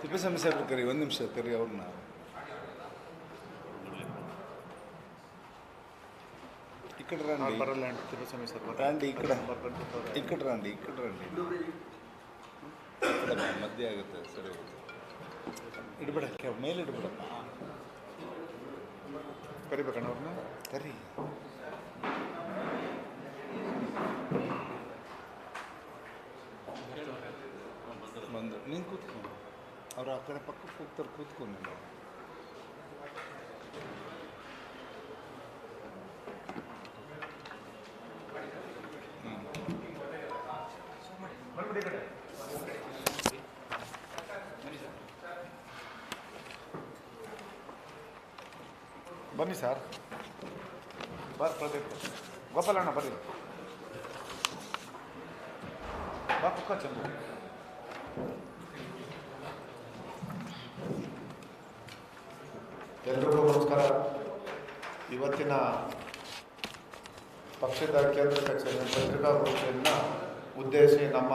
ತಿಪ್ಪೇಸ್ವಾಮಿ ಸಾಹೇಬ್ರು ಕರಿ ಒಂದು ನಿಮಿಷ ಕರಿ ಅವ್ರನ್ನ. ಈ ರಾಂಡಿ. ಬರಲ್ಲ ಸರ್ ರಂಡಿ ಈ ಕಡೆ. ಈ ಕಡೆ ರಂಡಿ ಮಧ್ಯ ಕಡೆ ರಂಡಿ. ಬಾ, ಮಧ್ಯೆ ಆಗುತ್ತೆ ಸರಿ ಇಡ್ಬೇಡ ಕೆ- ಮೇಲೆ ಇಡ್ಬೇಡಪ್ಪ. ಕರಿಬೇಕಣ್ಣ ಅವ್ರನ್ನ? ಕರಿ ಬಂದು ನೀನು ಕೂತ್ಕೊ ಅವ್ರು ಆ ಕಡೆ ಪಕ್ಕಕ್ಕೆ ಹೋಗ್ತಾರೆ ಕೂತ್ಕೊಂಡು. ನೀನು ಬನ್ನಿ ಸರ್. ಬರ್ ಪ್ರದೀಪ್. ಗೋಪಾಲಣ್ಣ ಬರ್ರಿ ಬಾ ಪಕ್ಕ ಚಂದ್ರ ಎಲ್ರಿಗೂ ನಮಸ್ಕಾರ ಇವತ್ತಿನ ಪಕ್ಷದ ಕೇಂದ್ರ ಕಚೇರಿಯ ಪತ್ರಿಕಾಗೋಷ್ಠಿಯನ್ನು ಉದ್ದೇಶಿ ನಮ್ಮ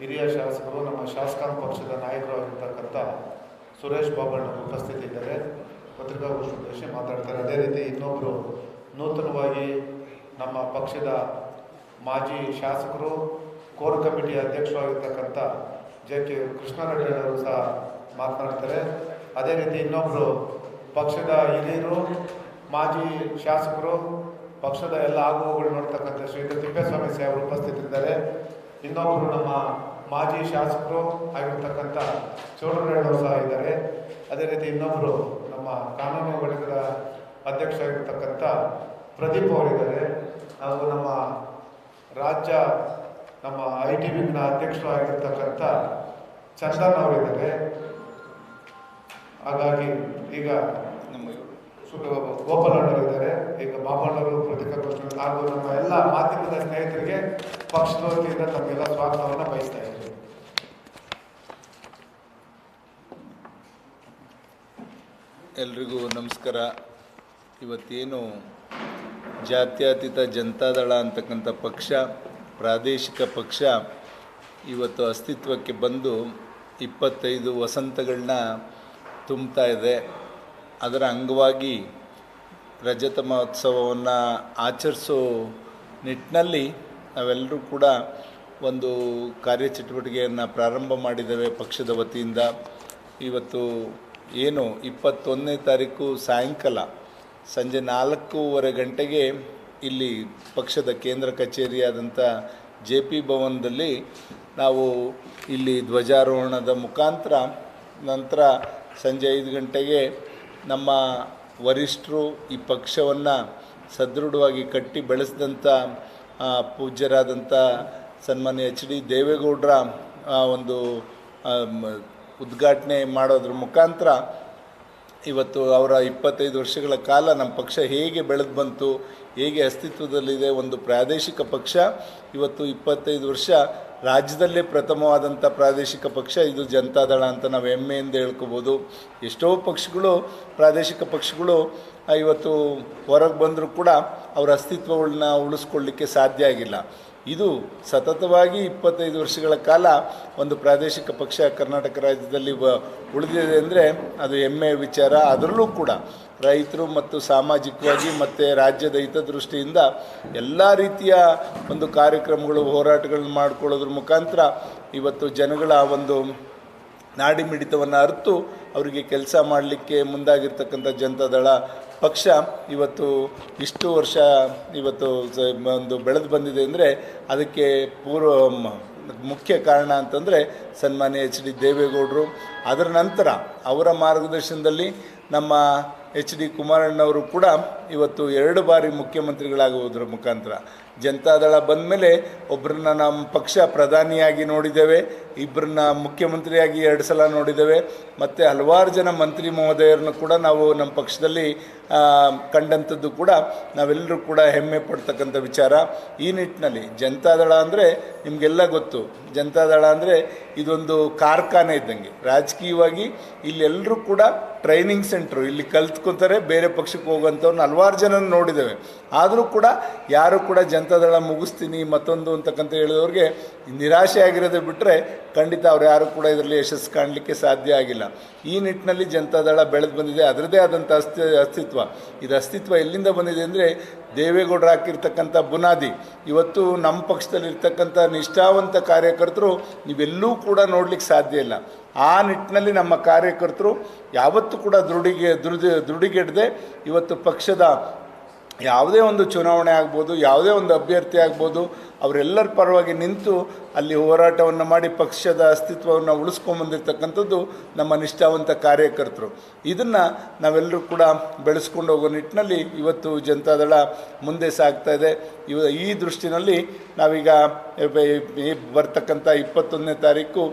ಹಿರಿಯ ಶಾಸಕರು, ನಮ್ಮ ಶಾಸಕಾಂಗ ಪಕ್ಷದ ನಾಯಕರು ಆಗಿರ್ತಕ್ಕಂಥ ಸುರೇಶ್ ಬಾಬಣ್ಣ ಉಪಸ್ಥಿತಿ ಇದ್ದಾರೆ. ಪತ್ರಿಕಾಗೋಷ್ಠಿ ಉದ್ದೇಶಿ ಮಾತಾಡ್ತಾರೆ. ಅದೇ ರೀತಿ ಇನ್ನೊಬ್ಬರು ನೂತನವಾಗಿ ನಮ್ಮ ಪಕ್ಷದ ಮಾಜಿ ಶಾಸಕರು, ಕೋರ್ ಕಮಿಟಿ ಅಧ್ಯಕ್ಷರಾಗಿರ್ತಕ್ಕಂಥ ಜೆ ಕೆ ಕೃಷ್ಣಾರೆಡ್ಡಿ ಅವರು ಸಹ ಮಾತನಾಡ್ತಾರೆ. ಅದೇ ರೀತಿ ಇನ್ನೊಬ್ಬರು ಪಕ್ಷದ ಹಿರಿಯರು, ಮಾಜಿ ಶಾಸಕರು, ಪಕ್ಷದ ಎಲ್ಲ ಆಗುವಗಳು ನೋಡ್ತಕ್ಕಂಥ ಶ್ರೀ ತಿಪ್ಪೇಸ್ವಾಮಿ ಅವರು ಉಪಸ್ಥಿತರಿದ್ದಾರೆ. ಇನ್ನೊಬ್ಬರು ನಮ್ಮ ಮಾಜಿ ಶಾಸಕರು ಆಗಿರ್ತಕ್ಕಂಥ ಚೌಡರಣ್ಣವರು ಸಹ ಇದ್ದಾರೆ. ಅದೇ ರೀತಿ ಇನ್ನೊಬ್ಬರು ನಮ್ಮ ಕಾನೂನು ಘಟಕದ ಅಧ್ಯಕ್ಷ ಆಗಿರ್ತಕ್ಕಂಥ ಪ್ರದೀಪ್ ಅವರಿದ್ದಾರೆ. ಹಾಗೂ ನಮ್ಮ ರಾಜ್ಯ, ನಮ್ಮ ಐ ಟಿ ವಿಂಗ್ನ ಅಧ್ಯಕ್ಷರು ಆಗಿರ್ತಕ್ಕಂಥ ಚಂದನ್ ಅವರಿದ್ದಾರೆ. ಹಾಗಾಗಿ ಈಗ ಇದ್ದಾರೆ. ಈಗ ಬಾಬಣ್ಣವರು ಪ್ರತಿಕಾಗೋಷ್ಠಿ ಹಾಗೂ ನಮ್ಮ ಎಲ್ಲ ಮಾಧ್ಯಮದ ಸ್ನೇಹಿತರಿಗೆ ಪಕ್ಷದ ವತಿಯಿಂದ ತಮಗೆಲ್ಲ ಸ್ವಾಗತವನ್ನು ಬಯಸ್ತಾ ಇದ್ದೀವಿ ಎಲ್ರಿಗೂ ನಮಸ್ಕಾರ. ಇವತ್ತೇನು ಜಾತ್ಯತೀತ ಜನತಾದಳ ಅಂತಕ್ಕಂಥ ಪಕ್ಷ, ಪ್ರಾದೇಶಿಕ ಪಕ್ಷ ಇವತ್ತು ಅಸ್ತಿತ್ವಕ್ಕೆ ಬಂದು ಇಪ್ಪತ್ತೈದು ವಸಂತಗಳನ್ನ ತುಂಬ್ತಾ ಇದೆ. ಅದರ ಅಂಗವಾಗಿ ರಜತ ಮಹೋತ್ಸವವನ್ನು ಆಚರಿಸೋ ನಿಟ್ಟಿನಲ್ಲಿ ನಾವೆಲ್ಲರೂ ಕೂಡ ಒಂದು ಕಾರ್ಯಚಟುವಟಿಕೆಯನ್ನು ಪ್ರಾರಂಭ ಮಾಡಿದ್ದೇವೆ ಪಕ್ಷದ ವತಿಯಿಂದ. ಇವತ್ತು ಏನು, ಇಪ್ಪತ್ತೊಂದನೇ ತಾರೀಕು ಸಾಯಂಕಾಲ ಸಂಜೆ ನಾಲ್ಕೂವರೆ ಗಂಟೆಗೆ ಇಲ್ಲಿ ಪಕ್ಷದ ಕೇಂದ್ರ ಕಚೇರಿಯಾದಂಥ ಜೆ ಪಿ ಭವನದಲ್ಲಿ ನಾವು ಇಲ್ಲಿ ಧ್ವಜಾರೋಹಣದ ಮುಖಾಂತರ ನಂತರ ಸಂಜೆ ಐದು ಗಂಟೆಗೆ ನಮ್ಮ ವರಿಷ್ಠರು ಈ ಪಕ್ಷವನ್ನು ಸದೃಢವಾಗಿ ಕಟ್ಟಿ ಬೆಳೆಸಿದಂಥ ಪೂಜ್ಯರಾದಂಥ ಸನ್ಮಾನ್ಯ ಎಚ್ ಡಿ ದೇವೇಗೌಡರ ಒಂದು ಉದ್ಘಾಟನೆ ಮಾಡೋದ್ರ ಮುಖಾಂತರ ಇವತ್ತು ಅವರ ಇಪ್ಪತ್ತೈದು ವರ್ಷಗಳ ಕಾಲ ನಮ್ಮ ಪಕ್ಷ ಹೇಗೆ ಬೆಳೆದು ಬಂತು, ಹೇಗೆ ಅಸ್ತಿತ್ವದಲ್ಲಿದೆ ಒಂದು ಪ್ರಾದೇಶಿಕ ಪಕ್ಷ. ಇವತ್ತು ಇಪ್ಪತ್ತೈದು ವರ್ಷ ರಾಜ್ಯದಲ್ಲೇ ಪ್ರಥಮವಾದಂಥ ಪ್ರಾದೇಶಿಕ ಪಕ್ಷ, ಇದು ಜನತಾದಳ ಅಂತ ನಾವು ಹೆಮ್ಮೆಯಿಂದ ಹೇಳ್ಕೋಬೋದು. ಎಷ್ಟೋ ಪಕ್ಷಗಳು, ಪ್ರಾದೇಶಿಕ ಪಕ್ಷಗಳು ಇವತ್ತು ಹೊರಗೆ ಬಂದರೂ ಕೂಡ ಅವರ ಅಸ್ತಿತ್ವಗಳನ್ನ ಉಳಿಸ್ಕೊಳ್ಳಿಕ್ಕೆ ಸಾಧ್ಯ ಆಗಿಲ್ಲ. ಇದು ಸತತವಾಗಿ ಇಪ್ಪತ್ತೈದು ವರ್ಷಗಳ ಕಾಲ ಒಂದು ಪ್ರಾದೇಶಿಕ ಪಕ್ಷ ಕರ್ನಾಟಕ ರಾಜ್ಯದಲ್ಲಿ ಉಳಿದಿದೆ ಅಂದರೆ ಅದು ಹೆಮ್ಮೆಯ ವಿಚಾರ ಅದರಲ್ಲೂ ಕೂಡ. ರೈತರು ಮತ್ತು ಸಾಮಾಜಿಕವಾಗಿ ಮತ್ತು ರಾಜ್ಯದ ಹಿತದೃಷ್ಟಿಯಿಂದ ಎಲ್ಲ ರೀತಿಯ ಒಂದು ಕಾರ್ಯಕ್ರಮಗಳು, ಹೋರಾಟಗಳನ್ನು ಮಾಡ್ಕೊಳ್ಳೋದ್ರ ಮುಖಾಂತರ ಇವತ್ತು ಜನಗಳ ಒಂದು ನಾಡಿ ಮಿಡಿತವನ್ನು ಅರಿತು ಅವರಿಗೆ ಕೆಲಸ ಮಾಡಲಿಕ್ಕೆ ಮುಂದಾಗಿರ್ತಕ್ಕಂಥ ಜನತಾದಳ ಪಕ್ಷ ಇವತ್ತು ಇಷ್ಟು ವರ್ಷ ಇವತ್ತು ಒಂದು ಬೆಳೆದು ಬಂದಿದೆ ಅಂದರೆ ಅದಕ್ಕೆ ಪೂರ್ವ ಮುಖ್ಯ ಕಾರಣ ಅಂತಂದರೆ ಸನ್ಮಾನ್ಯ ಎಚ್ ಡಿ ದೇವೇಗೌಡರು. ಅದರ ನಂತರ ಅವರ ಮಾರ್ಗದರ್ಶನದಲ್ಲಿ ನಮ್ಮ ಎಚ್ ಡಿ ಕುಮಾರಣ್ಣವರು ಕೂಡ ಇವತ್ತು ಎರಡು ಬಾರಿ ಮುಖ್ಯಮಂತ್ರಿಗಳಾಗುವುದರ ಮುಖಾಂತರ ಜನತಾದಳ ಬಂದ ಮೇಲೆ ಒಬ್ಬರನ್ನ ನಮ್ಮ ಪಕ್ಷ ಪ್ರಧಾನಿಯಾಗಿ ನೋಡಿದ್ದೇವೆ. ಇಬ್ಬರನ್ನ ಮುಖ್ಯಮಂತ್ರಿಯಾಗಿ ಎರಡು ಸಲ ನೋಡಿದ್ದೇವೆ. ಮತ್ತು ಹಲವಾರು ಜನ ಮಂತ್ರಿ ಮಹೋದಯರನ್ನು ಕೂಡ ನಾವು ನಮ್ಮ ಪಕ್ಷದಲ್ಲಿ ಕಂಡಂಥದ್ದು ಕೂಡ ನಾವೆಲ್ಲರೂ ಕೂಡ ಹೆಮ್ಮೆ ಪಡ್ತಕ್ಕಂಥ ವಿಚಾರ. ಈ ನಿಟ್ಟಿನಲ್ಲಿ ಜನತಾದಳ ಅಂದರೆ ನಿಮಗೆಲ್ಲ ಗೊತ್ತು. ಜನತಾದಳ ಅಂದರೆ ಇದೊಂದು ಕಾರ್ಖಾನೆ ಇದ್ದಂಗೆ. ರಾಜಕೀಯವಾಗಿ ಇಲ್ಲೆಲ್ಲರೂ ಕೂಡ ಟ್ರೈನಿಂಗ್ ಸೆಂಟ್ರು ಇಲ್ಲಿ ಕಲ್ತ್ಕೊತಾರೆ, ಬೇರೆ ಪಕ್ಷಕ್ಕೆ ಹೋಗುವಂಥವ್ರನ್ನ ಹಲವಾರು ಜನ ನೋಡಿದ್ದೇವೆ. ಆದರೂ ಕೂಡ ಯಾರು ಕೂಡ ಜನತಾ ಜನತಾದಳ ಮುಗಿಸ್ತೀನಿ ಮತ್ತೊಂದು ಅಂತಕ್ಕಂಥ ಹೇಳಿದವ್ರಿಗೆ ನಿರಾಶೆ ಆಗಿರೋದೇ ಬಿಟ್ಟರೆ ಖಂಡಿತ ಅವ್ರು ಯಾರು ಕೂಡ ಇದರಲ್ಲಿ ಯಶಸ್ಸು ಕಾಣಲಿಕ್ಕೆ ಸಾಧ್ಯ ಆಗಿಲ್ಲ. ಈ ನಿಟ್ಟಿನಲ್ಲಿ ಜನತಾದಳ ಬೆಳೆದು ಬಂದಿದೆ. ಅದರದೇ ಆದಂಥ ಅಸ್ತಿ, ಅಸ್ತಿತ್ವ. ಇದು ಅಸ್ತಿತ್ವ ಎಲ್ಲಿಂದ ಬಂದಿದೆ ಅಂದರೆ ದೇವೇಗೌಡರು ಹಾಕಿರ್ತಕ್ಕಂಥ ಬುನಾದಿ. ಇವತ್ತು ನಮ್ಮ ಪಕ್ಷದಲ್ಲಿರ್ತಕ್ಕಂಥ ನಿಷ್ಠಾವಂತ ಕಾರ್ಯಕರ್ತರು ನೀವೆಲ್ಲೂ ಕೂಡ ನೋಡಲಿಕ್ಕೆ ಸಾಧ್ಯ ಇಲ್ಲ. ಆ ನಿಟ್ಟಿನಲ್ಲಿ ನಮ್ಮ ಕಾರ್ಯಕರ್ತರು ಯಾವತ್ತೂ ಕೂಡ ದೃಢಿಗೆ ದೃಢ ದೃಢಿಗೆಡದೆ ಇವತ್ತು ಪಕ್ಷದ ಯಾವುದೇ ಒಂದು ಚುನಾವಣೆ ಆಗ್ಬೋದು, ಯಾವುದೇ ಒಂದು ಅಭ್ಯರ್ಥಿ ಆಗ್ಬೋದು, ಅವರೆಲ್ಲರ ಪರವಾಗಿ ನಿಂತು ಅಲ್ಲಿ ಹೋರಾಟವನ್ನು ಮಾಡಿ ಪಕ್ಷದ ಅಸ್ತಿತ್ವವನ್ನು ಉಳಿಸ್ಕೊಂಬಂದಿರ್ತಕ್ಕಂಥದ್ದು ನಮ್ಮ ನಿಷ್ಠಾವಂತ ಕಾರ್ಯಕರ್ತರು. ಇದನ್ನು ನಾವೆಲ್ಲರೂ ಕೂಡ ಬೆಳೆಸ್ಕೊಂಡು ಹೋಗೋ ನಿಟ್ಟಿನಲ್ಲಿ ಇವತ್ತು ಜನತಾದಳ ಮುಂದೆ ಸಾಗ್ತಾ ಇದೆ. ಇವ ಈ ದೃಷ್ಟಿನಲ್ಲಿ ನಾವೀಗ ಬರ್ತಕ್ಕಂಥ ಇಪ್ಪತ್ತೊಂದನೇ ತಾರೀಕು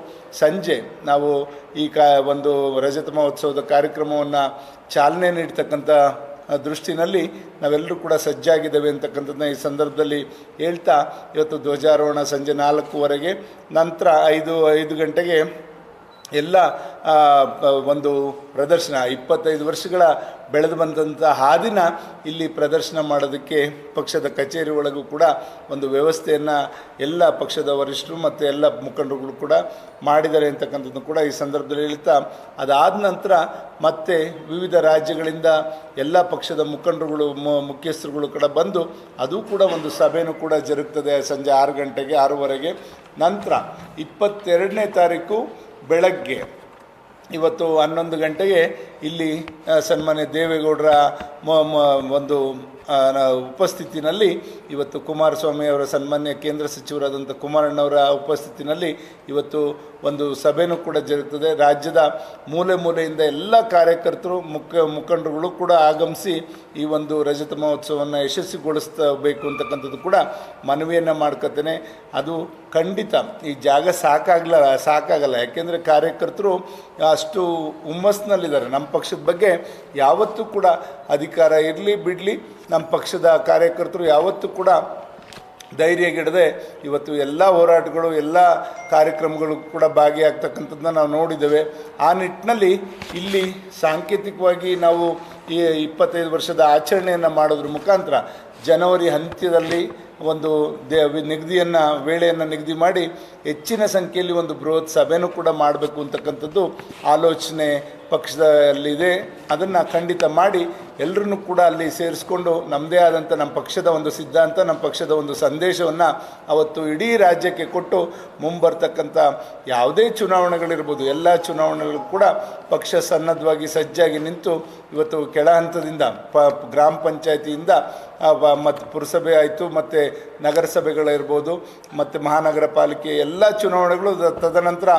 ಸಂಜೆ ನಾವು ಈ ಕಾ, ಒಂದು ರಜತ ಮಹೋತ್ಸವದ ಕಾರ್ಯಕ್ರಮವನ್ನು ಚಾಲನೆ ನೀಡ್ತಕ್ಕಂಥ ದೃಷ್ಟಿನಲ್ಲಿ ನಾವೆಲ್ಲರೂ ಕೂಡ ಸಜ್ಜಾಗಿದ್ದೇವೆ ಅಂತಕ್ಕಂಥದ್ದನ್ನ ಈ ಸಂದರ್ಭದಲ್ಲಿ ಹೇಳ್ತಾ ಇವತ್ತು ಧ್ವಜಾರೋಹಣ ಸಂಜೆ ನಾಲ್ಕೂವರೆಗೆ, ನಂತರ ಐದು ಐದು ಗಂಟೆಗೆ ಎಲ್ಲ ಒಂದು ಪ್ರದರ್ಶನ, ಇಪ್ಪತ್ತೈದು ವರ್ಷಗಳ ಬೆಳೆದು ಬಂದಂಥ ಹಾದಿನ ಇಲ್ಲಿ ಪ್ರದರ್ಶನ ಮಾಡೋದಕ್ಕೆ ಪಕ್ಷದ ಕಚೇರಿ ಒಳಗೂ ಕೂಡ ಒಂದು ವ್ಯವಸ್ಥೆಯನ್ನು ಎಲ್ಲ ಪಕ್ಷದ ವರಿಷ್ಠರು ಮತ್ತು ಎಲ್ಲ ಮುಖಂಡರುಗಳು ಕೂಡ ಮಾಡಿದ್ದಾರೆ ಅಂತಕ್ಕಂಥದ್ದು ಕೂಡ ಈ ಸಂದರ್ಭದಲ್ಲಿ ಹೇಳ್ತಾ, ಅದಾದ ನಂತರ ಮತ್ತೆ ವಿವಿಧ ರಾಜ್ಯಗಳಿಂದ ಎಲ್ಲ ಪಕ್ಷದ ಮುಖಂಡರುಗಳು ಮುಖ್ಯಸ್ಥರುಗಳು ಕೂಡ ಬಂದು ಅದು ಕೂಡ ಒಂದು ಸಭೆಯೂ ಕೂಡ ಜರುಗ್ತದೆ ಸಂಜೆ ಆರು ಗಂಟೆಗೆ, ಆರೂವರೆಗೆ. ನಂತರ ಇಪ್ಪತ್ತೆರಡನೇ ತಾರೀಕು ಬೆಳಗ್ಗೆ, ಇವತ್ತು ಹನ್ನೊಂದು ಗಂಟೆಗೆ ಇಲ್ಲಿ ಸನ್ಮಾನ್ಯ ದೇವೇಗೌಡರ ಒಂದು ಉಪಸ್ಥಿತಿನಲ್ಲಿ ಇವತ್ತು ಕುಮಾರಸ್ವಾಮಿ ಅವರ ಸನ್ಮಾನ್ಯ ಕೇಂದ್ರ ಸಚಿವರಾದಂಥ ಕುಮಾರಣ್ಣವರ ಉಪಸ್ಥಿತಿನಲ್ಲಿ ಇವತ್ತು ಒಂದು ಸಭೆನೂ ಕೂಡ ಜರುಗುತ್ತದೆ ರಾಜ್ಯದ ಮೂಲೆ ಮೂಲೆಯಿಂದ ಎಲ್ಲ ಕಾರ್ಯಕರ್ತರು ಮುಖ್ಯ ಮುಖಂಡರುಗಳು ಕೂಡ ಆಗಮಿಸಿ ಈ ಒಂದು ರಜತ ಮಹೋತ್ಸವವನ್ನು ಯಶಸ್ವಿಗೊಳಿಸಬೇಕು ಅಂತಕ್ಕಂಥದ್ದು ಕೂಡ ಮನವಿಯನ್ನು ಮಾಡ್ಕೊತೇನೆ. ಅದು ಖಂಡಿತ ಈ ಜಾಗ ಸಾಕಾಗಲ್ಲ ಸಾಕಾಗಲ್ಲ. ಯಾಕೆಂದರೆ ಕಾರ್ಯಕರ್ತರು ಅಷ್ಟು ಹುಮ್ಮಸ್ಸಿನಲ್ಲಿದ್ದಾರೆ ನಮ್ಮ ಪಕ್ಷದ ಬಗ್ಗೆ ಯಾವತ್ತೂ ಕೂಡ ಅಧಿಕಾರ ಇರಲಿ ಬಿಡಲಿ, ನಮ್ಮ ಪಕ್ಷದ ಕಾರ್ಯಕರ್ತರು ಯಾವತ್ತೂ ಕೂಡ ಧೈರ್ಯಗಿಡದೆ ಇವತ್ತು ಎಲ್ಲ ಹೋರಾಟಗಳು, ಎಲ್ಲ ಕಾರ್ಯಕ್ರಮಗಳು ಕೂಡ ಭಾಗಿಯಾಗ್ತಕ್ಕಂಥದ್ದನ್ನ ನಾವು ನೋಡಿದ್ದೇವೆ. ಆ ನಿಟ್ಟಿನಲ್ಲಿ ಇಲ್ಲಿ ಸಾಂಕೇತಿಕವಾಗಿ ನಾವು ಈ ಇಪ್ಪತ್ತೈದು ವರ್ಷದ ಆಚರಣೆಯನ್ನು ಮಾಡೋದ್ರ ಮುಖಾಂತರ ಜನವರಿ ಅಂತ್ಯದಲ್ಲಿ ಒಂದು ದೇ ನಿಗದಿಯನ್ನು, ವೇಳೆಯನ್ನು ನಿಗದಿ ಮಾಡಿ ಹೆಚ್ಚಿನ ಸಂಖ್ಯೆಯಲ್ಲಿ ಒಂದು ಬೃಹತ್ ಸಭೆನೂ ಕೂಡ ಮಾಡಬೇಕು ಅಂತಕ್ಕಂಥದ್ದು ಆಲೋಚನೆ ಪಕ್ಷದಲ್ಲಿದೆ. ಅದನ್ನು ಖಂಡಿತ ಮಾಡಿ ಎಲ್ಲರನ್ನೂ ಕೂಡ ಅಲ್ಲಿ ಸೇರಿಸ್ಕೊಂಡು ನಮ್ಮದೇ ಆದಂಥ ನಮ್ಮ ಪಕ್ಷದ ಒಂದು ಸಿದ್ಧಾಂತ, ನಮ್ಮ ಪಕ್ಷದ ಒಂದು ಸಂದೇಶವನ್ನು ಅವತ್ತು ಇಡೀ ರಾಜ್ಯಕ್ಕೆ ಕೊಟ್ಟು ಮುಂಬರ್ತಕ್ಕಂಥ ಯಾವುದೇ ಚುನಾವಣೆಗಳಿರ್ಬೋದು, ಎಲ್ಲ ಚುನಾವಣೆಗಳು ಕೂಡ ಪಕ್ಷ ಸನ್ನದ್ಧವಾಗಿ ಸಜ್ಜಾಗಿ ನಿಂತು ಇವತ್ತು ಕೆಳ ಹಂತದಿಂದ ಪ, ಗ್ರಾಮ ಪಂಚಾಯತಿಯಿಂದ ಮತ್ತು ಪುರಸಭೆ ಆಯಿತು, ಮತ್ತು ನಗರಸಭೆಗಳಿರ್ಬೋದು, ಮತ್ತು ಮಹಾನಗರ ಪಾಲಿಕೆ ಎಲ್ಲ ಚುನಾವಣೆಗಳು ತದನಂತರ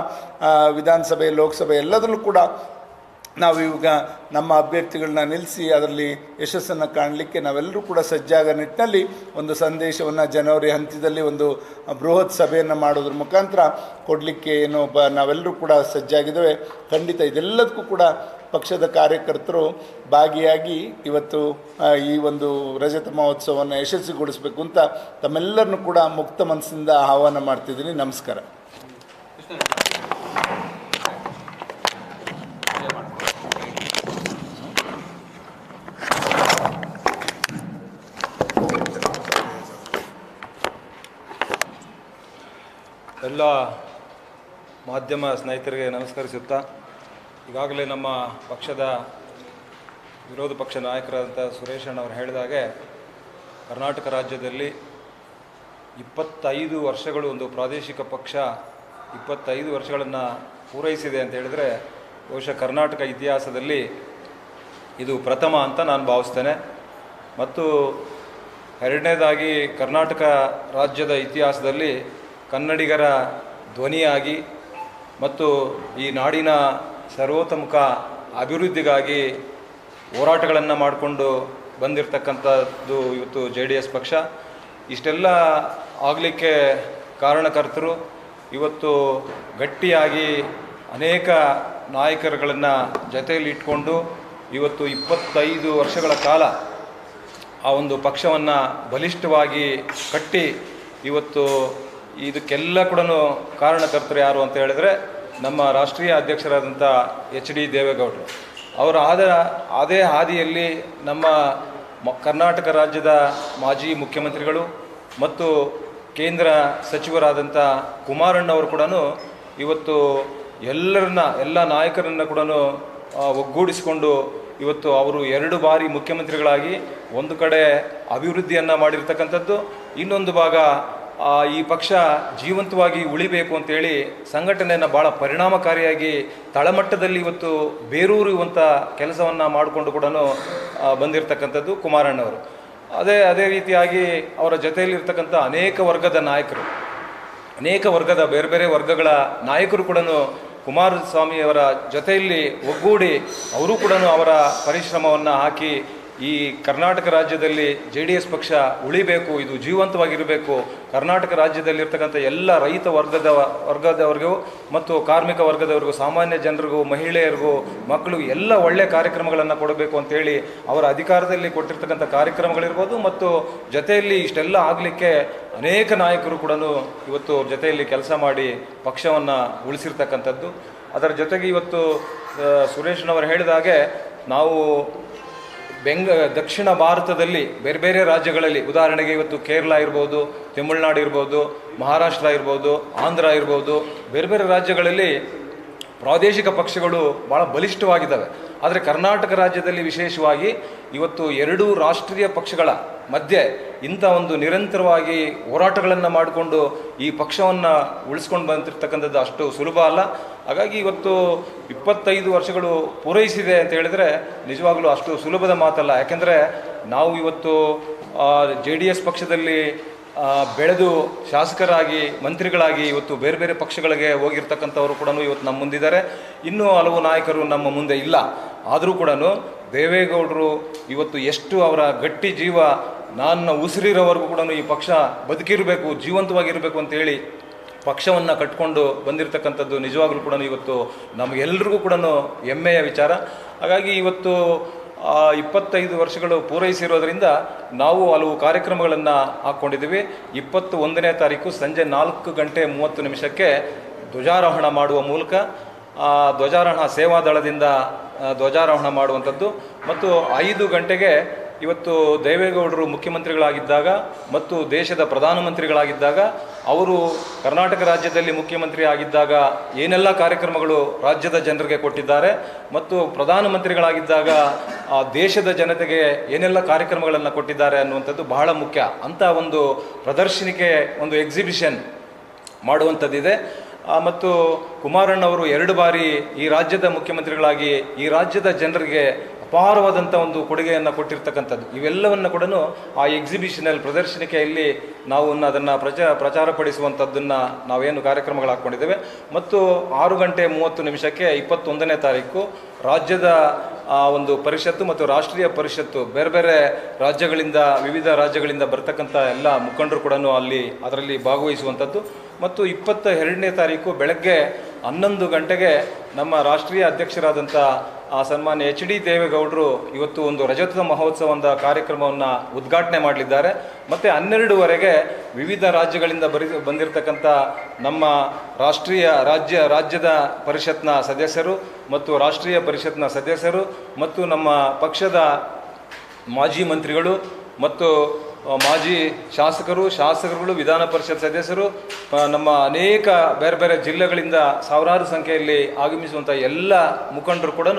ವಿಧಾನಸಭೆ, ಲೋಕಸಭೆ ಎಲ್ಲದರಲ್ಲೂ ಕೂಡ ನಾವು ಇವಾಗ ನಮ್ಮ ಅಭ್ಯರ್ಥಿಗಳನ್ನ ನಿಲ್ಲಿಸಿ ಅದರಲ್ಲಿ ಯಶಸ್ಸನ್ನು ಕಾಣಲಿಕ್ಕೆ ನಾವೆಲ್ಲರೂ ಕೂಡ ಸಜ್ಜಾಗ ನಿಟ್ಟಿನಲ್ಲಿ ಒಂದು ಸಂದೇಶವನ್ನು ಜನವರಿ ಹಂತದಲ್ಲಿ ಒಂದು ಬೃಹತ್ ಸಭೆಯನ್ನು ಮಾಡೋದ್ರ ಮುಖಾಂತರ ಕೊಡಲಿಕ್ಕೆ ಏನು ಬ ನಾವೆಲ್ಲರೂ ಕೂಡ ಸಜ್ಜಾಗಿದ್ದೇವೆ. ಖಂಡಿತ ಇದೆಲ್ಲದಕ್ಕೂ ಕೂಡ ಪಕ್ಷದ ಕಾರ್ಯಕರ್ತರು ಭಾಗಿಯಾಗಿ ಇವತ್ತು ಈ ಒಂದು ರಜತ ಮಹೋತ್ಸವವನ್ನು ಯಶಸ್ವಿಗೊಳಿಸಬೇಕು ಅಂತ ತಮ್ಮೆಲ್ಲರನ್ನು ಕೂಡ ಮುಕ್ತ ಮನಸ್ಸಿಂದ ಆಹ್ವಾನ ಮಾಡ್ತಿದ್ದೀನಿ. ನಮಸ್ಕಾರ. ಎಲ್ಲ ಮಾಧ್ಯಮ ಸ್ನೇಹಿತರಿಗೆ ನಮಸ್ಕರಿಸುತ್ತಾ, ಈಗಾಗಲೇ ನಮ್ಮ ಪಕ್ಷದ ವಿರೋಧ ಪಕ್ಷ ನಾಯಕರಾದಂಥ ಅಣ್ಣವರು ಹೇಳಿದಾಗೆ ಕರ್ನಾಟಕ ರಾಜ್ಯದಲ್ಲಿ ಇಪ್ಪತ್ತೈದು ವರ್ಷಗಳು ಒಂದು ಪ್ರಾದೇಶಿಕ ಪಕ್ಷ, ಇಪ್ಪತ್ತೈದು ವರ್ಷಗಳನ್ನು ಪೂರೈಸಿದೆ ಅಂತ ಹೇಳಿದರೆ, ಬಹುಶಃ ಕರ್ನಾಟಕ ಇತಿಹಾಸದಲ್ಲಿ ಇದು ಪ್ರಥಮ ಅಂತ ನಾನು ಭಾವಿಸ್ತೇನೆ. ಮತ್ತು ಎರಡನೇದಾಗಿ ಕರ್ನಾಟಕ ರಾಜ್ಯದ ಇತಿಹಾಸದಲ್ಲಿ ಕನ್ನಡಿಗರ ಧ್ವನಿಯಾಗಿ ಮತ್ತು ಈ ನಾಡಿನ ಸರ್ವೋತ್ತಮುಖ ಅಭಿವೃದ್ಧಿಗಾಗಿ ಹೋರಾಟಗಳನ್ನು ಮಾಡಿಕೊಂಡು ಬಂದಿರತಕ್ಕಂಥದ್ದು ಇವತ್ತು ಜೆ ಡಿ ಎಸ್ ಪಕ್ಷ. ಇಷ್ಟೆಲ್ಲ ಆಗಲಿಕ್ಕೆ ಕಾರಣಕರ್ತರು ಇವತ್ತು ಗಟ್ಟಿಯಾಗಿ ಅನೇಕ ನಾಯಕರುಗಳನ್ನು ಜೊತೆಯಲ್ಲಿ ಇಟ್ಕೊಂಡು ಇವತ್ತು ಇಪ್ಪತ್ತೈದು ವರ್ಷಗಳ ಕಾಲ ಆ ಒಂದು ಪಕ್ಷವನ್ನು ಬಲಿಷ್ಠವಾಗಿ ಕಟ್ಟಿ ಇವತ್ತು ಇದಕ್ಕೆಲ್ಲ ಕೂಡ ಕಾರಣಕರ್ತರು ಯಾರು ಅಂತ ಹೇಳಿದ್ರೆ ನಮ್ಮ ರಾಷ್ಟ್ರೀಯ ಅಧ್ಯಕ್ಷರಾದಂಥ ಎಚ್ ಡಿ ದೇವೇಗೌಡರು. ಅವರು ಆದ ಅದೇ ಹಾದಿಯಲ್ಲಿ ನಮ್ಮ ಕರ್ನಾಟಕ ರಾಜ್ಯದ ಮಾಜಿ ಮುಖ್ಯಮಂತ್ರಿಗಳು ಮತ್ತು ಕೇಂದ್ರ ಸಚಿವರಾದಂಥ ಕುಮಾರಣ್ಣವರು ಕೂಡ ಇವತ್ತು ಎಲ್ಲರನ್ನ, ಎಲ್ಲ ನಾಯಕರನ್ನು ಕೂಡ ಒಗ್ಗೂಡಿಸಿಕೊಂಡು ಇವತ್ತು ಅವರು ಎರಡು ಬಾರಿ ಮುಖ್ಯಮಂತ್ರಿಗಳಾಗಿ ಒಂದು ಕಡೆ ಅಭಿವೃದ್ಧಿಯನ್ನು ಮಾಡಿರ್ತಕ್ಕಂಥದ್ದು, ಇನ್ನೊಂದು ಭಾಗ ಈ ಪಕ್ಷ ಜೀವಂತವಾಗಿ ಉಳಿಬೇಕು ಅಂತೇಳಿ ಸಂಘಟನೆಯನ್ನು ಭಾಳ ಪರಿಣಾಮಕಾರಿಯಾಗಿ ತಳಮಟ್ಟದಲ್ಲಿ ಇವತ್ತು ಬೇರೂರುವಂಥ ಕೆಲಸವನ್ನು ಮಾಡಿಕೊಂಡು ಕೂಡ ಬಂದಿರತಕ್ಕಂಥದ್ದು ಕುಮಾರಣ್ಣವರು. ಅದೇ ಅದೇ ರೀತಿಯಾಗಿ ಅವರ ಜೊತೆಯಲ್ಲಿರ್ತಕ್ಕಂಥ ಅನೇಕ ವರ್ಗದ ನಾಯಕರು, ಅನೇಕ ವರ್ಗದ ಬೇರೆ ಬೇರೆ ವರ್ಗಗಳ ನಾಯಕರು ಕೂಡ ಕುಮಾರಸ್ವಾಮಿಯವರ ಜೊತೆಯಲ್ಲಿ ಒಗ್ಗೂಡಿ ಅವರು ಕೂಡ ಅವರ ಪರಿಶ್ರಮವನ್ನು ಹಾಕಿ ಈ ಕರ್ನಾಟಕ ರಾಜ್ಯದಲ್ಲಿ ಜೆ ಡಿ ಎಸ್ ಪಕ್ಷ ಉಳಿಬೇಕು, ಇದು ಜೀವಂತವಾಗಿರಬೇಕು. ಕರ್ನಾಟಕ ರಾಜ್ಯದಲ್ಲಿರ್ತಕ್ಕಂಥ ಎಲ್ಲ ರೈತ ವರ್ಗದ ವರ್ಗದವರಿಗೂ ಮತ್ತು ಕಾರ್ಮಿಕ ವರ್ಗದವರಿಗೂ, ಸಾಮಾನ್ಯ ಜನರಿಗೂ, ಮಹಿಳೆಯರಿಗೂ ಮಕ್ಕಳು ಎಲ್ಲ ಒಳ್ಳೆಯ ಕಾರ್ಯಕ್ರಮಗಳನ್ನು ಕೊಡಬೇಕು ಅಂತೇಳಿ ಅವರ ಅಧಿಕಾರದಲ್ಲಿ ಕೊಟ್ಟಿರ್ತಕ್ಕಂಥ ಕಾರ್ಯಕ್ರಮಗಳಿರ್ಬೋದು ಮತ್ತು ಜೊತೆಯಲ್ಲಿ ಇಷ್ಟೆಲ್ಲ ಆಗಲಿಕ್ಕೆ ಅನೇಕ ನಾಯಕರು ಕೂಡ ಇವತ್ತು ಜೊತೆಯಲ್ಲಿ ಕೆಲಸ ಮಾಡಿ ಪಕ್ಷವನ್ನು ಉಳಿಸಿರ್ತಕ್ಕಂಥದ್ದು. ಅದರ ಜೊತೆಗೆ ಇವತ್ತು ಸುರೇಶ್ನವರು ಹೇಳಿದ ಹಾಗೆ ನಾವು ಬೆಂಗ, ದಕ್ಷಿಣ ಭಾರತದಲ್ಲಿ ಬೇರೆ ಬೇರೆ ರಾಜ್ಯಗಳಲ್ಲಿ, ಉದಾಹರಣೆಗೆ ಇವತ್ತು ಕೇರಳ ಇರ್ಬೋದು, ತಮಿಳುನಾಡು ಇರ್ಬೋದು, ಮಹಾರಾಷ್ಟ್ರ ಇರ್ಬೋದು, ಆಂಧ್ರ ಇರ್ಬೋದು, ಬೇರೆ ಬೇರೆ ರಾಜ್ಯಗಳಲ್ಲಿ ಪ್ರಾದೇಶಿಕ ಪಕ್ಷಗಳು ಭಾಳ ಬಲಿಷ್ಠವಾಗಿದ್ದಾವೆ. ಆದರೆ ಕರ್ನಾಟಕ ರಾಜ್ಯದಲ್ಲಿ ವಿಶೇಷವಾಗಿ ಇವತ್ತು ಎರಡೂ ರಾಷ್ಟ್ರೀಯ ಪಕ್ಷಗಳ ಮಧ್ಯೆ ಇಂಥ ಒಂದು ನಿರಂತರವಾಗಿ ಹೋರಾಟಗಳನ್ನು ಮಾಡಿಕೊಂಡು ಈ ಪಕ್ಷವನ್ನು ಉಳಿಸ್ಕೊಂಡು ಬಂದಿರ್ತಕ್ಕಂಥದ್ದು ಅಷ್ಟು ಸುಲಭ ಅಲ್ಲ. ಹಾಗಾಗಿ ಇವತ್ತು ಇಪ್ಪತ್ತೈದು ವರ್ಷಗಳು ಪೂರೈಸಿದೆ ಅಂತ ಹೇಳಿದ್ರೆ ನಿಜವಾಗಲೂ ಅಷ್ಟು ಸುಲಭದ ಮಾತಲ್ಲ. ಯಾಕೆಂದರೆ ನಾವು ಇವತ್ತು ಜೆ ಡಿ ಎಸ್ ಪಕ್ಷದಲ್ಲಿ ಬೆಳೆದು ಶಾಸಕರಾಗಿ, ಮಂತ್ರಿಗಳಾಗಿ ಇವತ್ತು ಬೇರೆ ಬೇರೆ ಪಕ್ಷಗಳಿಗೆ ಹೋಗಿರ್ತಕ್ಕಂಥವರು ಕೂಡ ಇವತ್ತು ನಮ್ಮ ಮುಂದಿದ್ದಾರೆ. ಇನ್ನೂ ಹಲವು ನಾಯಕರು ನಮ್ಮ ಮುಂದೆ ಇಲ್ಲ. ಆದರೂ ಕೂಡ ದೇವೇಗೌಡರು ಇವತ್ತು ಎಷ್ಟು ಅವರ ಗಟ್ಟಿ ಜೀವ ನನ್ನ ಉಸಿರಿರೋವರೆಗೂ ಕೂಡ ಈ ಪಕ್ಷ ಬದುಕಿರಬೇಕು, ಜೀವಂತವಾಗಿರಬೇಕು ಅಂತೇಳಿ ಪಕ್ಷವನ್ನು ಕಟ್ಕೊಂಡು ಬಂದಿರತಕ್ಕಂಥದ್ದು ನಿಜವಾಗ್ಲೂ ಕೂಡ ಇವತ್ತು ನಮಗೆಲ್ಲರಿಗೂ ಕೂಡ ಹೆಮ್ಮೆಯ ವಿಚಾರ. ಹಾಗಾಗಿ ಇವತ್ತು ಇಪ್ಪತ್ತೈದು ವರ್ಷಗಳು ಪೂರೈಸಿರೋದರಿಂದ ನಾವು ಹಲವು ಕಾರ್ಯಕ್ರಮಗಳನ್ನು ಹಾಕ್ಕೊಂಡಿದ್ದೀವಿ. ಇಪ್ಪತ್ತು ಒಂದನೇ ತಾರೀಕು ಸಂಜೆ ನಾಲ್ಕು ಗಂಟೆ ಮೂವತ್ತು ನಿಮಿಷಕ್ಕೆ ಧ್ವಜಾರೋಹಣ ಮಾಡುವ ಮೂಲಕ ಧ್ವಜಾರೋಹಣ ಸೇವಾದಳದಿಂದ ಧ್ವಜಾರೋಹಣ ಮಾಡುವಂಥದ್ದು. ಮತ್ತು ಐದು ಗಂಟೆಗೆ ಇವತ್ತು ದೇವೇಗೌಡರು ಮುಖ್ಯಮಂತ್ರಿಗಳಾಗಿದ್ದಾಗ ಮತ್ತು ದೇಶದ ಪ್ರಧಾನಮಂತ್ರಿಗಳಾಗಿದ್ದಾಗ ಅವರು ಕರ್ನಾಟಕ ರಾಜ್ಯದಲ್ಲಿ ಮುಖ್ಯಮಂತ್ರಿ ಆಗಿದ್ದಾಗ ಏನೆಲ್ಲ ಕಾರ್ಯಕ್ರಮಗಳು ರಾಜ್ಯದ ಜನರಿಗೆ ಕೊಟ್ಟಿದ್ದಾರೆ ಮತ್ತು ಪ್ರಧಾನಮಂತ್ರಿಗಳಾಗಿದ್ದಾಗ ಆ ದೇಶದ ಜನತೆಗೆ ಏನೆಲ್ಲ ಕಾರ್ಯಕ್ರಮಗಳನ್ನು ಕೊಟ್ಟಿದ್ದಾರೆ ಅನ್ನುವಂಥದ್ದು ಬಹಳ ಮುಖ್ಯ. ಅಂತ ಒಂದು ಪ್ರದರ್ಶನಕ್ಕೆ ಒಂದು ಎಕ್ಸಿಬಿಷನ್ ಮಾಡುವಂಥದ್ದಿದೆ. ಮತ್ತು ಕುಮಾರಣ್ಣವರು ಎರಡು ಬಾರಿ ಈ ರಾಜ್ಯದ ಮುಖ್ಯಮಂತ್ರಿಗಳಾಗಿ ಈ ರಾಜ್ಯದ ಜನರಿಗೆ ಅಪಾರವಾದಂಥ ಒಂದು ಕೊಡುಗೆಯನ್ನು ಕೊಟ್ಟಿರ್ತಕ್ಕಂಥದ್ದು. ಇವೆಲ್ಲವನ್ನು ಕೂಡ ಆ ಎಕ್ಸಿಬಿಷನಲ್ಲಿ ಪ್ರದರ್ಶನಿಕೆಯಲ್ಲಿ ನಾವು ಅದನ್ನು ಪ್ರಚ ಪ್ರಚಾರಪಡಿಸುವಂಥದ್ದನ್ನು ನಾವೇನು ಕಾರ್ಯಕ್ರಮಗಳು ಹಾಕ್ಕೊಂಡಿದ್ದೇವೆ. ಮತ್ತು ಆರು ಗಂಟೆ ಮೂವತ್ತು ನಿಮಿಷಕ್ಕೆ ಇಪ್ಪತ್ತೊಂದನೇ ತಾರೀಕು ರಾಜ್ಯದ ಒಂದು ಪರಿಷತ್ತು ಮತ್ತು ರಾಷ್ಟ್ರೀಯ ಪರಿಷತ್ತು, ಬೇರೆ ಬೇರೆ ರಾಜ್ಯಗಳಿಂದ, ವಿವಿಧ ರಾಜ್ಯಗಳಿಂದ ಬರ್ತಕ್ಕಂಥ ಎಲ್ಲ ಮುಖಂಡರು ಕೂಡ ಅಲ್ಲಿ ಅದರಲ್ಲಿ ಭಾಗವಹಿಸುವಂಥದ್ದು ಮತ್ತು ಇಪ್ಪತ್ತ ಎರಡನೇ ತಾರೀಕು ಬೆಳಗ್ಗೆ ಹನ್ನೊಂದು ಗಂಟೆಗೆ ನಮ್ಮ ರಾಷ್ಟ್ರೀಯ ಅಧ್ಯಕ್ಷರಾದಂಥ ಸನ್ಮಾನ್ಯ ಎಚ್ ಡಿ ದೇವೇಗೌಡರು ಇವತ್ತು ಒಂದು ರಜತ ಮಹೋತ್ಸವದ ಕಾರ್ಯಕ್ರಮವನ್ನು ಉದ್ಘಾಟನೆ ಮಾಡಲಿದ್ದಾರೆ. ಮತ್ತು ಹನ್ನೆರಡುವರೆಗೆ ವಿವಿಧ ರಾಜ್ಯಗಳಿಂದ ಬರಿ ಬಂದಿರತಕ್ಕಂಥ ನಮ್ಮ ರಾಷ್ಟ್ರೀಯ ರಾಜ್ಯ ರಾಜ್ಯದ ಪರಿಷತ್ನ ಸದಸ್ಯರು ಮತ್ತು ರಾಷ್ಟ್ರೀಯ ಪರಿಷತ್ನ ಸದಸ್ಯರು ಮತ್ತು ನಮ್ಮ ಪಕ್ಷದ ಮಾಜಿ ಮಂತ್ರಿಗಳು ಮತ್ತು ಆ, ಮಾಜಿ ಶಾಸಕರು, ಶಾಸಕರುಗಳು, ವಿಧಾನ ಪರಿಷತ್ ಸದಸ್ಯರು ನಮ್ಮ ಅನೇಕ ಬೇರೆ ಬೇರೆ ಜಿಲ್ಲೆಗಳಿಂದ ಸಾವಿರಾರು ಸಂಖ್ಯೆಯಲ್ಲಿ ಆಗಮಿಸುವಂಥ ಎಲ್ಲ ಮುಖಂಡರು ಕೂಡ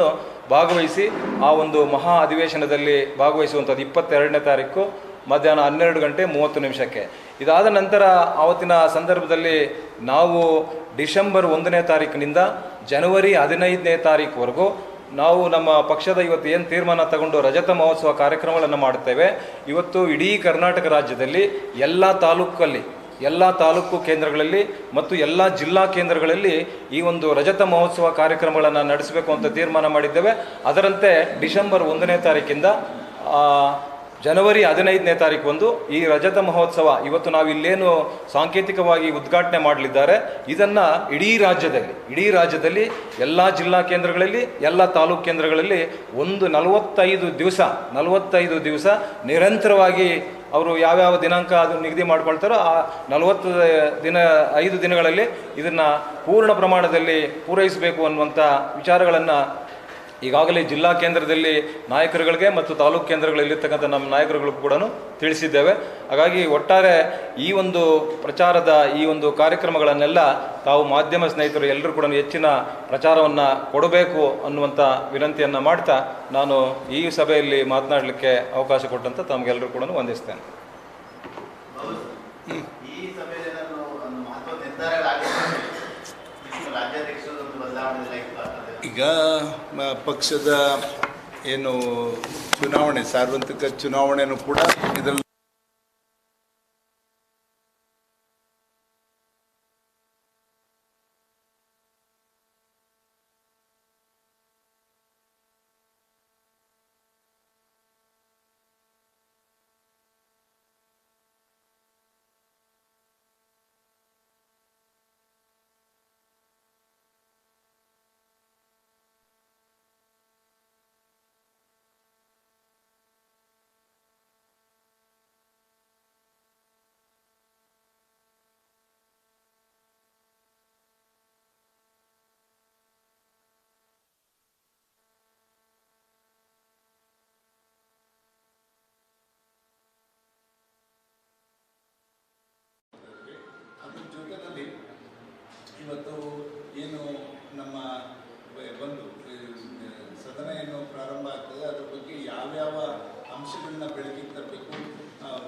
ಭಾಗವಹಿಸಿ ಆ ಒಂದು ಮಹಾ ಅಧಿವೇಶನದಲ್ಲಿ ಭಾಗವಹಿಸುವಂಥದ್ದು ಇಪ್ಪತ್ತೆರಡನೇ ತಾರೀಕು, ಮಧ್ಯಾಹ್ನ ಹನ್ನೆರಡು ಗಂಟೆ ಮೂವತ್ತು ನಿಮಿಷಕ್ಕೆ. ಇದಾದ ನಂತರ ಆವತ್ತಿನ ಸಂದರ್ಭದಲ್ಲಿ ನಾವು ಡಿಸೆಂಬರ್ ಒಂದನೇ ತಾರೀಕಿನಿಂದ ಜನವರಿ ಹದಿನೈದನೇ ತಾರೀಕುವರೆಗೂ ನಾವು ನಮ್ಮ ಪಕ್ಷದ ಇವತ್ತು ಏನು ತೀರ್ಮಾನ ತಗೊಂಡು ರಜತ ಮಹೋತ್ಸವ ಕಾರ್ಯಕ್ರಮಗಳನ್ನು ಮಾಡುತ್ತೇವೆ, ಇವತ್ತು ಇಡೀ ಕರ್ನಾಟಕ ರಾಜ್ಯದಲ್ಲಿ ಎಲ್ಲ ತಾಲೂಕಲ್ಲಿ, ಎಲ್ಲ ತಾಲೂಕು ಕೇಂದ್ರಗಳಲ್ಲಿ ಮತ್ತು ಎಲ್ಲ ಜಿಲ್ಲಾ ಕೇಂದ್ರಗಳಲ್ಲಿ ಈ ಒಂದು ರಜತ ಮಹೋತ್ಸವ ಕಾರ್ಯಕ್ರಮಗಳನ್ನು ನಡೆಸಬೇಕು ಅಂತ ತೀರ್ಮಾನ ಮಾಡಿದ್ದೇವೆ. ಅದರಂತೆ ಡಿಸೆಂಬರ್ ಒಂದನೇ ತಾರೀಕಿಂದ ಜನವರಿ ಹದಿನೈದನೇ ತಾರೀಕು ಒಂದು ಈ ರಜತ ಮಹೋತ್ಸವ ಇವತ್ತು ನಾವು ಇಲ್ಲೇನು ಸಾಂಕೇತಿಕವಾಗಿ ಉದ್ಘಾಟನೆ ಮಾಡಲಿದ್ದಾರೆ, ಇದನ್ನು ಇಡೀ ರಾಜ್ಯದಲ್ಲಿ ಇಡೀ ರಾಜ್ಯದಲ್ಲಿ, ಎಲ್ಲ ಜಿಲ್ಲಾ ಕೇಂದ್ರಗಳಲ್ಲಿ, ಎಲ್ಲ ತಾಲೂಕು ಕೇಂದ್ರಗಳಲ್ಲಿ ಒಂದು ನಲವತ್ತೈದು ದಿವಸ ನಲವತ್ತೈದು ದಿವಸ ನಿರಂತರವಾಗಿ ಅವರು ಯಾವ್ಯಾವ ದಿನಾಂಕ ಅದು ನಿಗದಿ ಮಾಡ್ಕೊಳ್ತಾರೋ ಆ ನಲವತ್ತು ದಿನ, ಐದು ದಿನಗಳಲ್ಲಿ ಇದನ್ನು ಪೂರ್ಣ ಪ್ರಮಾಣದಲ್ಲಿ ಪೂರೈಸಬೇಕು ಅನ್ನುವಂಥ ವಿಚಾರಗಳನ್ನು ಈಗಾಗಲೇ ಜಿಲ್ಲಾ ಕೇಂದ್ರದಲ್ಲಿ ನಾಯಕರುಗಳಿಗೆ ಮತ್ತು ತಾಲೂಕು ಕೇಂದ್ರಗಳಲ್ಲಿರ್ತಕ್ಕಂಥ ನಮ್ಮ ನಾಯಕರುಗಳಿಗೂ ಕೂಡ ತಿಳಿಸಿದ್ದೇವೆ. ಹಾಗಾಗಿ ಒಟ್ಟಾರೆ ಈ ಒಂದು ಪ್ರಚಾರದ ಈ ಒಂದು ಕಾರ್ಯಕ್ರಮಗಳನ್ನೆಲ್ಲ ತಾವು ಮಾಧ್ಯಮ ಸ್ನೇಹಿತರು ಎಲ್ಲರೂ ಕೂಡ ಹೆಚ್ಚಿನ ಪ್ರಚಾರವನ್ನು ಕೊಡಬೇಕು ಅನ್ನುವಂಥ ವಿನಂತಿಯನ್ನು ಮಾಡ್ತಾ ನಾನು ಈ ಸಭೆಯಲ್ಲಿ ಮಾತನಾಡಲಿಕ್ಕೆ ಅವಕಾಶ ಕೊಟ್ಟಂತ ತಮಗೆಲ್ಲರೂ ಕೂಡ ವಂದಿಸ್ತೇನೆ ಈ ಸಭೆಯಲ್ಲಿ ನಾನು ಒಂದು ಮಹತ್ವದ ನಿರ್ಧಾರಗಳಾಗಿರ್ತದೆ ರಾಜ್ಯಾಧ್ಯಕ್ಷರ ಒಂದು ಬದಲಾವಣೆ ಲೈಕ್ ಆಗ್ತದೆ ಈಗ ಪಕ್ಷದ ಏನು ಚುನಾವಣೆ ಸಾರ್ವತ್ರಿಕ ಚುನಾವಣೆಯೂ ಕೂಡ ಇದರಲ್ಲಿ ಅದ್ರ ಜೊತೆಯಲ್ಲಿ ಇವತ್ತು ಏನು ನಮ್ಮ ಬ- ಬಂದು ಈ, ಸದನ ಏನು ಪ್ರಾರಂಭ ಆಗ್ತದೆ ಅದ್ರ ಬಗ್ಗೆ ಯಾವ್ಯಾವ ಅಂಶಗಳನ್ನ ಬೆಳಕಿಗೆ ತರಬೇಕು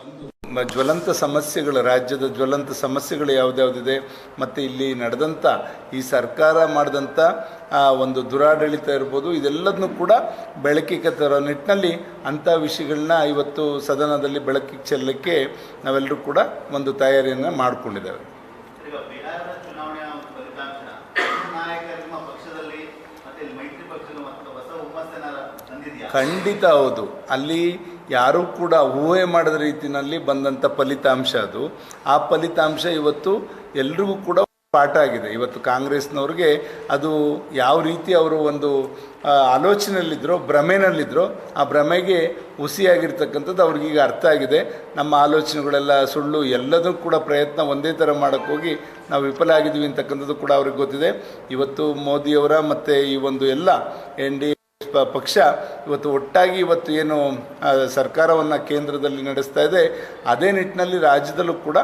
ಒಂದು ಮ- ಜ್ವಲಂತ ಸಮಸ್ಯೆಗಳು ರಾಜ್ಯದ ಜ್ವಲಂತ ಸಮಸ್ಯೆಗಳು ಯಾವುದ್ಯಾವುದಿದೆ ಮತ್ತು ಇಲ್ಲಿ ನಡೆದಂಥ ಈ ಸರ್ಕಾರ ಮಾಡಿದಂಥ ಒಂದು ದುರಾಡಳಿತ ಇರ್ಬೋದು ಇದೆಲ್ಲದನ್ನು ಕೂಡ ಬೆಳಕಿಗೆ ತರೋ ನಿಟ್ಟಿನಲ್ಲಿ ಅಂಥ ವಿಷಯಗಳನ್ನ ಇವತ್ತು ಸದನದಲ್ಲಿ ಬೆಳಕಿಗೆ ಚೆಲ್ಲಕ್ಕೆ ನಾವೆಲ್ಲರೂ ಕೂಡ ಒಂದು ತಯಾರಿಯನ್ನು ಮಾಡಿಕೊಂಡಿದ್ದೇವೆ. ಖಂಡಿತ ಹೌದು. ಅಲ್ಲಿ ಯಾರೂ ಕೂಡ ಊಹೆ ಮಾಡಿದ ರೀತಿಯಲ್ಲಿ ಬಂದಂಥ ಫಲಿತಾಂಶ ಅದು. ಆ ಫಲಿತಾಂಶ ಇವತ್ತು ಎಲ್ರಿಗೂ ಕೂಡ ಪಾಠ ಆಗಿದೆ. ಇವತ್ತು ಕಾಂಗ್ರೆಸ್ನವ್ರಿಗೆ ಅದು ಯಾವ ರೀತಿ ಅವರು ಒಂದು ಆಲೋಚನೆಯಲ್ಲಿದ್ದರೋ ಭ್ರಮೆನಲ್ಲಿದ್ದರೋ ಆ ಭ್ರಮೆಗೆ ಹುಸಿಯಾಗಿರ್ತಕ್ಕಂಥದ್ದು ಅವ್ರಿಗೀಗ ಅರ್ಥ ಆಗಿದೆ. ನಮ್ಮ ಆಲೋಚನೆಗಳೆಲ್ಲ ಸುಳ್ಳು, ಎಲ್ಲದೂ ಕೂಡ ಪ್ರಯತ್ನ ಒಂದೇ ಥರ ಮಾಡೋಕ್ಕೆ ಹೋಗಿ ನಾವು ವಿಫಲ ಆಗಿದ್ದೀವಿ ಅಂತಕ್ಕಂಥದ್ದು ಕೂಡ ಅವ್ರಿಗೆ ಗೊತ್ತಿದೆ. ಇವತ್ತು ಮೋದಿಯವರ ಮತ್ತು ಈ ಒಂದು ಎಲ್ಲ ಎನ್ ಡಿ ಪಕ್ಷ ಇವತ್ತು ಒಟ್ಟಾಗಿ ಇವತ್ತು ಏನು ಸರ್ಕಾರವನ್ನು ಕೇಂದ್ರದಲ್ಲಿ ನಡೆಸ್ತಾ ಇದೆ. ಅದೇ ನಿಟ್ಟಿನಲ್ಲಿ ರಾಜ್ಯದಲ್ಲೂ ಕೂಡ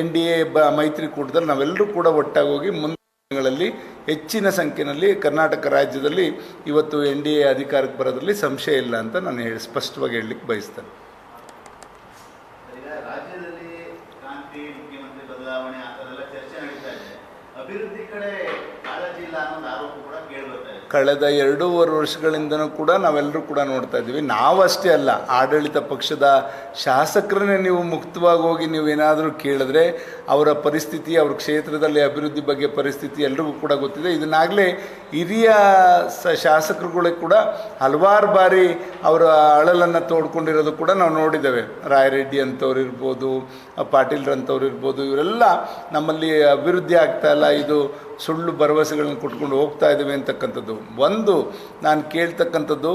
ಎನ್ ಡಿ ಎ ಬ ಮೈತ್ರಿಕೂಟದಲ್ಲಿ ನಾವೆಲ್ಲರೂ ಕೂಡ ಒಟ್ಟಾಗಿ ಹೋಗಿ ಮುಂದಿನ ದಿನಗಳಲ್ಲಿ ಹೆಚ್ಚಿನ ಸಂಖ್ಯೆಯಲ್ಲಿ ಕರ್ನಾಟಕ ರಾಜ್ಯದಲ್ಲಿ ಇವತ್ತು ಎನ್ ಡಿ ಎ ಅಧಿಕಾರಕ್ಕೆ ಬರೋದ್ರಲ್ಲಿ ಸಂಶಯ ಇಲ್ಲ ಅಂತ ನಾನು ಹೇಳಿ, ಸ್ಪಷ್ಟವಾಗಿ ಹೇಳಲಿಕ್ಕೆ ಬಯಸ್ತೇನೆ ಈಗ ರಾಜ್ಯದಲ್ಲಿ ಕ್ರಾಂತಿ ಮುಖ್ಯಮಂತ್ರಿ ಬದಲಾವಣೆ ಆ ಥರ ಎಲ್ಲ ಚರ್ಚೆ ನಡೀತಾ ಇದೆ ಅಭಿವೃದ್ಧಿ ಕಡೆ ಕಾಳಜಿ ಇಲ್ಲ ಅನ್ನೋದು ಆರೋಪ ಕೂಡ ಕೇಳಿ ಬರ್ತಾ ಇದೆ ಕಳೆದ ಎರಡೂವರೆ ವರ್ಷಗಳಿಂದನೂ ಕೂಡ ನಾವೆಲ್ಲರೂ ಕೂಡ ನೋಡ್ತಾ ಇದ್ದೀವಿ. ನಾವಷ್ಟೇ ಅಲ್ಲ, ಆಡಳಿತ ಪಕ್ಷದ ಶಾಸಕರನ್ನೇ ನೀವು ಮುಕ್ತವಾಗಿ ಹೋಗಿ ನೀವು ಏನಾದರೂ ಕೇಳಿದ್ರೆ ಅವರ ಪರಿಸ್ಥಿತಿ, ಅವ್ರ ಕ್ಷೇತ್ರದಲ್ಲಿ ಅಭಿವೃದ್ಧಿ ಬಗ್ಗೆ ಪರಿಸ್ಥಿತಿ ಎಲ್ರಿಗೂ ಕೂಡ ಗೊತ್ತಿದೆ. ಇದನ್ನಾಗಲೇ ಹಿರಿಯ ಸ ಶಾಸಕರುಗಳಿಗೆ ಕೂಡ ಹಲವಾರು ಬಾರಿ ಅವರ ಅಳಲನ್ನು ತೋಡ್ಕೊಂಡಿರೋದು ಕೂಡ ನಾವು ನೋಡಿದ್ದೇವೆ. ರಾಯರೆಡ್ಡಿ ಅಂತವ್ರು ಇರ್ಬೋದು ಪಾಟೀಲ್ರಂಥವ್ರು ಇರ್ಬೋದು, ಇವರೆಲ್ಲ ನಮ್ಮಲ್ಲಿ ಅಭಿವೃದ್ಧಿ ಆಗ್ತಾ ಇಲ್ಲ. ಇದು ಸುಳ್ಳು ಭರವಸೆಗಳನ್ನು ಕೊಟ್ಕೊಂಡು ಹೋಗ್ತಾ ಇದ್ದೀವಿ ಅಂತಕ್ಕಂಥದ್ದು. ಒಂದು ನಾನು ಕೇಳ್ತಕ್ಕಂಥದ್ದು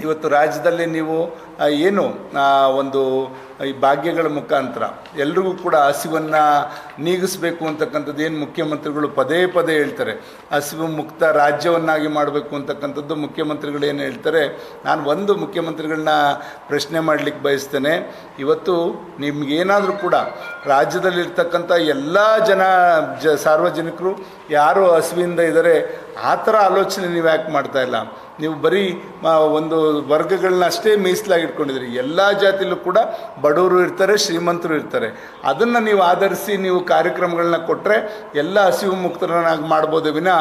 ಇವತ್ತು ರಾಜ್ಯದಲ್ಲಿ ನೀವು ಏನು ಒಂದು ಈ ಭಾಗ್ಯಗಳ ಮುಖಾಂತರ. ಎಲ್ರಿಗೂ ಕೂಡ ಹಸಿವನ್ನು ನೀಗಿಸಬೇಕು ಅಂತಕ್ಕಂಥದ್ದು ಏನು ಮುಖ್ಯಮಂತ್ರಿಗಳು ಪದೇ ಪದೇ ಹೇಳ್ತಾರೆ. ಹಸಿವು ಮುಕ್ತ ರಾಜ್ಯವನ್ನಾಗಿ ಮಾಡಬೇಕು ಅಂತಕ್ಕಂಥದ್ದು ಮುಖ್ಯಮಂತ್ರಿಗಳು ಏನು ಹೇಳ್ತಾರೆ, ನಾನು ಒಂದು ಮುಖ್ಯಮಂತ್ರಿಗಳನ್ನ ಪ್ರಶ್ನೆ ಮಾಡಲಿಕ್ಕೆ ಬಯಸ್ತೇನೆ. ಇವತ್ತು ನಿಮಗೇನಾದರೂ ಕೂಡ ರಾಜ್ಯದಲ್ಲಿರ್ತಕ್ಕಂಥ ಎಲ್ಲ ಜನ, ಜ ಸಾರ್ವಜನಿಕರು ಯಾರು ಹಸಿವಿಂದ ಇದ್ದಾರೆ, ಆ ಥರ ಆಲೋಚನೆ ನೀವು ಯಾಕೆ ಮಾಡ್ತಾ ಇಲ್ಲ? ನೀವು ಬರೀ ಒಂದು ವರ್ಗಗಳನ್ನ ಅಷ್ಟೇ ಮೀಸಲಾಗಿ ಇಟ್ಕೊಂಡಿದ್ದೀರಿ ಎಲ್ಲ ಜಾತಿಲೂ ಕೂಡ ಬಡವರು ಇರ್ತಾರೆ, ಶ್ರೀಮಂತರು ಇರ್ತಾರೆ. ಅದನ್ನು ನೀವು ಆಧರಿಸಿ ನೀವು ಕಾರ್ಯಕ್ರಮಗಳನ್ನ ಕೊಟ್ಟರೆ ಎಲ್ಲ ಹಸಿವು ಮುಕ್ತರನ್ನಾಗಿ ಮಾಡ್ಬೋದು ವಿನ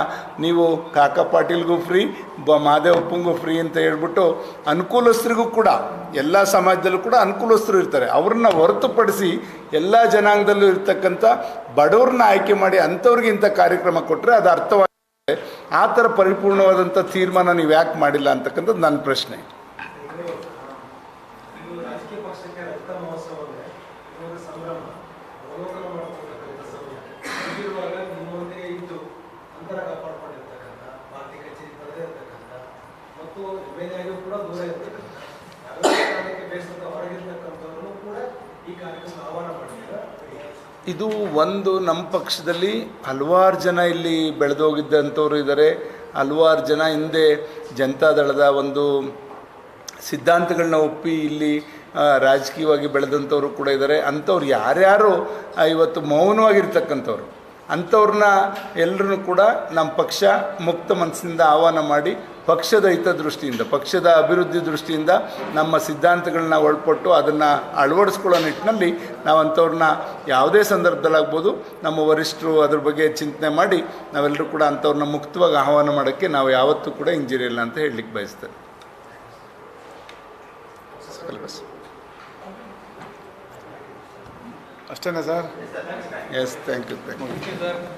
ನೀವು ಕಾಕ ಪಾಟೀಲ್ಗೂ ಫ್ರೀ ಬ ಮಾದೇವಪ್ಪಂಗೂ ಫ್ರೀ ಅಂತ ಹೇಳ್ಬಿಟ್ಟು ಅನುಕೂಲಸ್ಥರಿಗೂ ಕೂಡ, ಎಲ್ಲ ಸಮಾಜದಲ್ಲೂ ಕೂಡ ಅನುಕೂಲಸ್ಥರು ಇರ್ತಾರೆ. ಅವ್ರನ್ನ ಹೊರತುಪಡಿಸಿ ಎಲ್ಲ ಜನಾಂಗದಲ್ಲೂ ಇರ್ತಕ್ಕಂಥ ಬಡವ್ರನ್ನ ಆಯ್ಕೆ ಮಾಡಿ ಅಂಥವ್ರಿಗೆ ಇಂಥ ಕಾರ್ಯಕ್ರಮ ಕೊಟ್ಟರೆ ಅದು ಅರ್ಥವಾಗುತ್ತೆ ಆ ಥರ ಪರಿಪೂರ್ಣವಾದಂಥ ತೀರ್ಮಾನ ನೀವು ಯಾಕೆ ಮಾಡಿಲ್ಲ ಅಂತಕ್ಕಂಥದ್ದು ನನ್ನ ಪ್ರಶ್ನೆ ಇದು ರಾಜಕೀಯ ಪಕ್ಷಕ್ಕೆ ರಕ್ತ ಮಹೋತ್ಸವ ಅಂದ್ರೆ ಇವಾಗ ಸಂಭ್ರಮ ಅವಲೋಕನ ಮಾಡ್ಕೊಳ್ತಕ್ಕಂಥ ಸಮಯ ಹೀಗಿರುವಾಗ ನಿಮ್ಮೊಂದಿಗೆ ಇದ್ದು ಅಂತರ ಕಾಪಾಡ್ಕೊಂಡಿರ್ತಕ್ಕಂಥ ಪಾರ್ಟಿ ಕಚೇರಿ ಬರದೇ ಇರ್ತಕ್ಕಂಥ ಮತ್ತು ಎಮ್ಮೆಲ್ಯಾಗೂ ಕೂಡ ದೂರ ಇರ್ತಕ್ಕಂಥ ಯಾವುದೇ ಕಾರಣಕ್ಕೆ ಬೇಸರದ ಹೊರಗಿರ್ತಕ್ಕಂಥವ್ರನ್ನು ಕೂಡ ಈ ಕಾರ್ಯಕ್ರಮ ಆಹ್ವಾನ ಮಾಡಿದ್ದಾರೆ ಇದು ಒಂದು ನಮ್ಮ ಪಕ್ಷದಲ್ಲಿ ಹಲವಾರು ಜನ ಇಲ್ಲಿ ಬೆಳೆದೋಗಿದ್ದಂಥವ್ರು ಇದ್ದಾರೆ. ಹಲವಾರು ಜನ ಹಿಂದೆ ಜನತಾದಳದ ಒಂದು ಸಿದ್ಧಾಂತಗಳನ್ನ ಒಪ್ಪಿ ಇಲ್ಲಿ ರಾಜಕೀಯವಾಗಿ ಬೆಳೆದಂಥವ್ರು ಕೂಡ ಇದ್ದಾರೆ. ಅಂಥವ್ರು ಯಾರ್ಯಾರು ಇವತ್ತು ಮೌನವಾಗಿರ್ತಕ್ಕಂಥವ್ರು, ಅಂಥವ್ರನ್ನ ಎಲ್ಲರೂ ಕೂಡ ನಮ್ಮ ಪಕ್ಷ ಮುಕ್ತ ಮನಸ್ಸಿಂದ ಆಹ್ವಾನ ಮಾಡಿ ಪಕ್ಷದ ಹಿತದೃಷ್ಟಿಯಿಂದ ಪಕ್ಷದ ಅಭಿವೃದ್ಧಿ ದೃಷ್ಟಿಯಿಂದ ನಮ್ಮ ಸಿದ್ಧಾಂತಗಳನ್ನ ಒಳಪಟ್ಟು ಅದನ್ನು ಅಳವಡಿಸ್ಕೊಳ್ಳೋ ನಿಟ್ಟಿನಲ್ಲಿ ನಾವು ಅಂಥವ್ರನ್ನ ಯಾವುದೇ ಸಂದರ್ಭದಲ್ಲಾಗ್ಬೋದು ನಮ್ಮ ವರಿಷ್ಠರು ಅದ್ರ ಬಗ್ಗೆ ಚಿಂತನೆ ಮಾಡಿ ನಾವೆಲ್ಲರೂ ಕೂಡ ಅಂಥವ್ರನ್ನ ಮುಕ್ತವಾಗಿ ಆಹ್ವಾನ ಮಾಡೋಕ್ಕೆ ನಾವು ಯಾವತ್ತೂ ಕೂಡ ಇಂಜಿರಿಯಲ್ಲ ಅಂತ ಹೇಳಲಿಕ್ಕೆ ಬಯಸ್ತೇವೆ ಅಷ್ಟೇನಾ sir? Yes thank you thank you